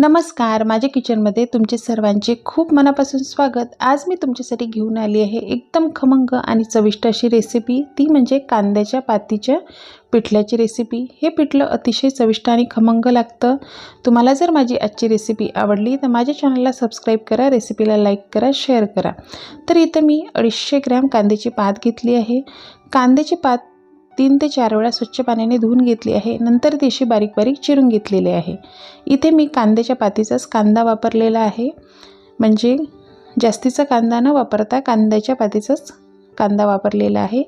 नमस्कार माझ्या किचनमध्ये तुमचे सर्वांचे खूप मनापासून स्वागत. आज मी तुमच्यासाठी घेऊन आली आहे एकदम खमंग आणि चविष्ट अशी रेसिपी ती म्हणजे कांद्याच्या पातीच्या पिठल्याची रेसिपी हे पिठलं अतिशय चविष्ट आणि खमंग लागतं. तुम्हाला जर माझी आजची रेसिपी आवडली तर माझ्या चॅनलला सबस्क्राईब करा रेसिपीला लाईक करा शेअर करा. तर इथं मी अडीचशे ग्रॅम कांद्याची पात घेतली आहे. कांद्याची पात तीन ते चार वेळा स्वच्छ पाण्याने धुवून घेतली आहे. नंतर ती अशी बारीक बारीक चिरून घेतलेली आहे. इथे मी कांद्याच्या पातीचाच कांदा वापरलेला आहे. म्हणजे जास्तीचा कांदा न वापरता कांद्याच्या पातीचाच कांदा वापरलेला आहे.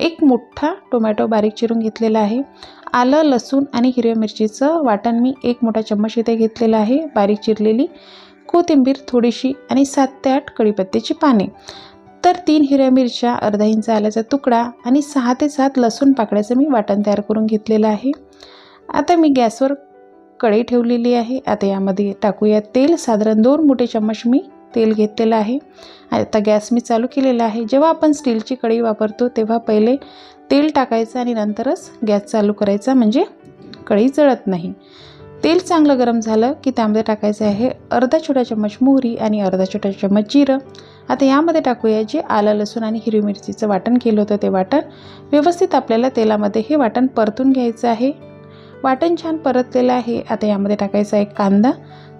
एक मोठा टोमॅटो बारीक चिरून घेतलेला आहे. आलं लसूण आणि हिरव्या मिरचीचं वाटण मी एक मोठा चम्मच इथे घेतलेला आहे. बारीक चिरलेली कोथिंबीर थोडीशी आणि सात ते आठ कढीपत्त्याची पाने. तर तीन हिरव्या मिरच्या अर्धा इंच आल्याचा तुकडा आणि सहा ते सात लसूण पाकळ्याचं मी वाटण तयार करून घेतलेलं आहे. आता मी गॅसवर कढई ठेवलेली आहे. आता यामध्ये टाकूया तेल. साधारण दोन मोठे चम्मच मी तेल घेतलेलं आहे. आता गॅस मी चालू केलेला आहे. जेव्हा आपण स्टीलची कढई वापरतो तेव्हा पहिले तेल टाकायचं आणि नंतरच गॅस चालू करायचा म्हणजे कढई जळत नाही. तेल चांगलं गरम झालं की त्यामध्ये टाकायचं आहे अर्धा छोटा चम्मच मोहरी आणि अर्धा छोटा चम्मच जिरं. आता यामध्ये टाकूया जे आलं लसूण आणि हिरवी मिरचीचं वाटण केलं होतं ते वाटण. व्यवस्थित आपल्याला तेलामध्ये हे वाटण परतून घ्यायचं आहे. वाटण छान परतलेलं आहे. आता यामध्ये टाकायचा आहे कांदा.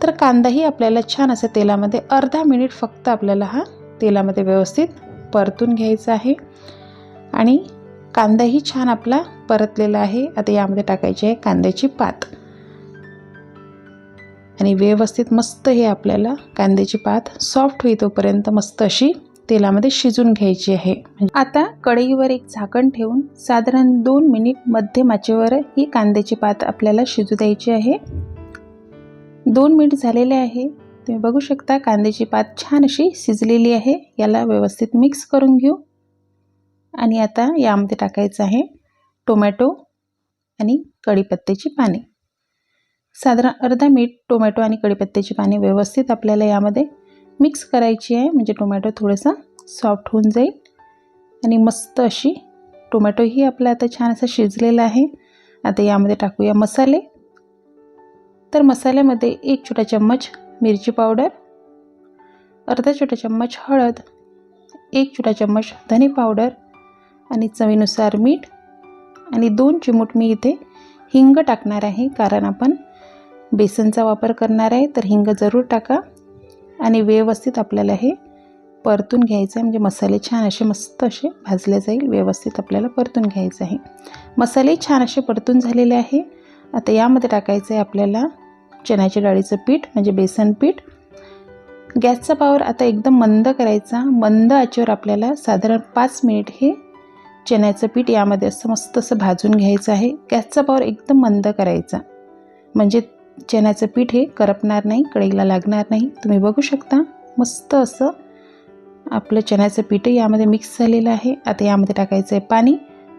तर कांदाही आपल्याला छान असं तेलामध्ये अर्धा मिनिट फक्त आपल्याला हा तेलामध्ये व्यवस्थित परतून घ्यायचा आहे. आणि कांदाही छान आपला परतलेला आहे. आता यामध्ये टाकायची आहे कांद्याची पात. आणि व्यवस्थित मस्त हे आपल्याला कांद्याची पात सॉफ्ट होई तोपर्यंत मस्त अशी तेलामध्ये शिजून घ्यायची आहे. आता कढईवर एक झाकण ठेवून साधारण दोन मिनिट मध्यमाचेवर ही कांद्याची पात आपल्याला शिजू द्यायची आहे. दोन मिनिट झालेले आहे. तुम्ही बघू शकता कांद्याची पात छान अशी शिजलेली आहे. याला व्यवस्थित मिक्स करून घेऊ. आणि आता यामध्ये टाकायचं आहे टोमॅटो आणि कढीपत्त्याची पाने. साधारण अर्धा मीठ टोमॅटो आणि कढीपत्त्याची पाने व्यवस्थित आपल्याला यामध्ये मिक्स करायची आहे. म्हणजे टोमॅटो थोडासा सॉफ्ट होऊन जाईल. आणि मस्त अशी टोमॅटोही आपला आता छान असा शिजलेला आहे. आता यामध्ये टाकूया मसाले. तर मसाल्यामध्ये एक छोटा चम्मच मिरची पावडर अर्धा छोटा चम्मच हळद एक छोटा चम्मच धने पावडर आणि चवीनुसार मीठ आणि दोन चिमूट मी इथे हिंग टाकणार आहे. कारण आपण बेसनचा वापर करणार आहे तर हिंग जरूर टाका. आणि व्यवस्थित आपल्याला हे परतून घ्यायचं आहे म्हणजे मसाले छान असे मस्त असे भाजले जाईल व्यवस्थित आपल्याला परतून घ्यायचं आहे. मसाले छान असे परतून झालेले आहे. आता यामध्ये टाकायचं आहे आपल्याला चण्याच्या डाळीचं पीठ म्हणजे बेसन पीठ. गॅसचा पावर आता एकदम मंद करायचा. मंद आचेवर आपल्याला साधारण पाच मिनिट हे चण्याचं पीठ यामध्ये असं मस्त असं भाजून घ्यायचं आहे. गॅसचा पावर एकदम मंद करायचा. म्हणजे चण्याचं पीठ हे करपणार नाही कढईला लागणार नाही. तुम्ही बघू शकता मस्त असं आपलं चण्याचं पीठ यामध्ये मिक्स झालेलं आहे. आता यामध्ये टाकायचं आहे पाणी.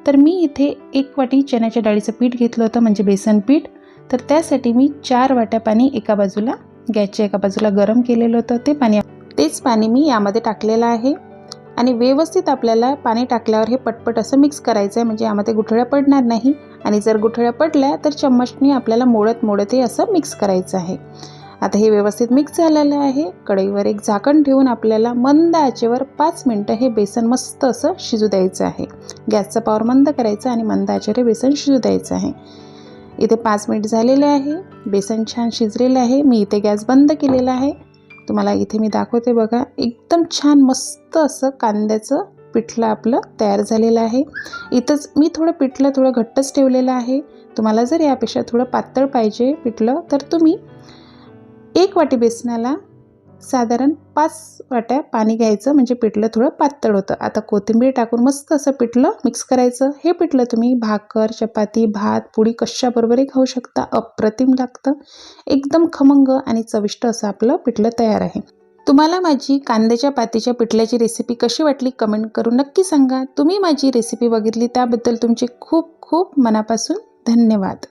तर मी इथे एक वाटी चण्याच्या डाळीचं पीठ घेतलं होतं म्हणजे बेसन पीठ. तर त्यासाठी मी चार वाट्या पाणी एका बाजूला गॅसच्या एका बाजूला गरम केलेलं होतं. ते पाणी तेच पाणी मी यामध्ये टाकलेलं आहे. आणि व्यवस्थित आपल्याला पाणी टाकल्यावर हे पटपट असं मिक्स करायचं आहे म्हणजे यामध्ये गुठळ्या पडणार नाही. आणि जर गुठळ्या पडल्या तर चम्मचनी आपल्याला मोडत मोडत हे असं मिक्स करायचं आहे. आता हे व्यवस्थित मिक्स झालेलं आहे. कढईवर एक झाकण ठेवून आपल्याला मंद आचेवर पाच मिनटं हे बेसन मस्त असं शिजू द्यायचं आहे. गॅसचा पावर मंद करायचा आणि मंद आचेवर हे बेसन शिजू द्यायचं आहे. इथे पाच मिनिट झालेले आहे. बेसन छान शिजलेलं आहे. मी इथे गॅस बंद केलेला आहे. तुम्हाला इथे मी दाखवते बघा. एकदम छान मस्त असं कांद्याचं पिठलं आपलं तयार झालेलं आहे. इथंच मी थोडं पिठलं थोडं घट्टच ठेवलेलं आहे. तुम्हाला जर यापेक्षा थोडं पातळ पाहिजे पिठलं तर तुम्ही एक वाटी बेसनाला साधारण पाच वाट्या पाणी घ्यायचं म्हणजे पिठलं थोडं पातळ होतं. आता कोथिंबीर टाकून मस्त असं पिठलं मिक्स करायचं. हे पिठलं तुम्ही भाकर चपाती भात पुडी कशाबरोबरही खाऊ शकता. अप्रतिम लागतं. एकदम खमंग आणि चविष्ट असं आपलं पिठलं तयार आहे. तुम्हाला माझी कांद्याच्या पातीच्या पिठल्याची रेसिपी कशी वाटली कमेंट करून नक्की सांगा. तुम्ही माझी रेसिपी बघितली त्याबद्दल तुमचे खूप खूप मनापासून धन्यवाद.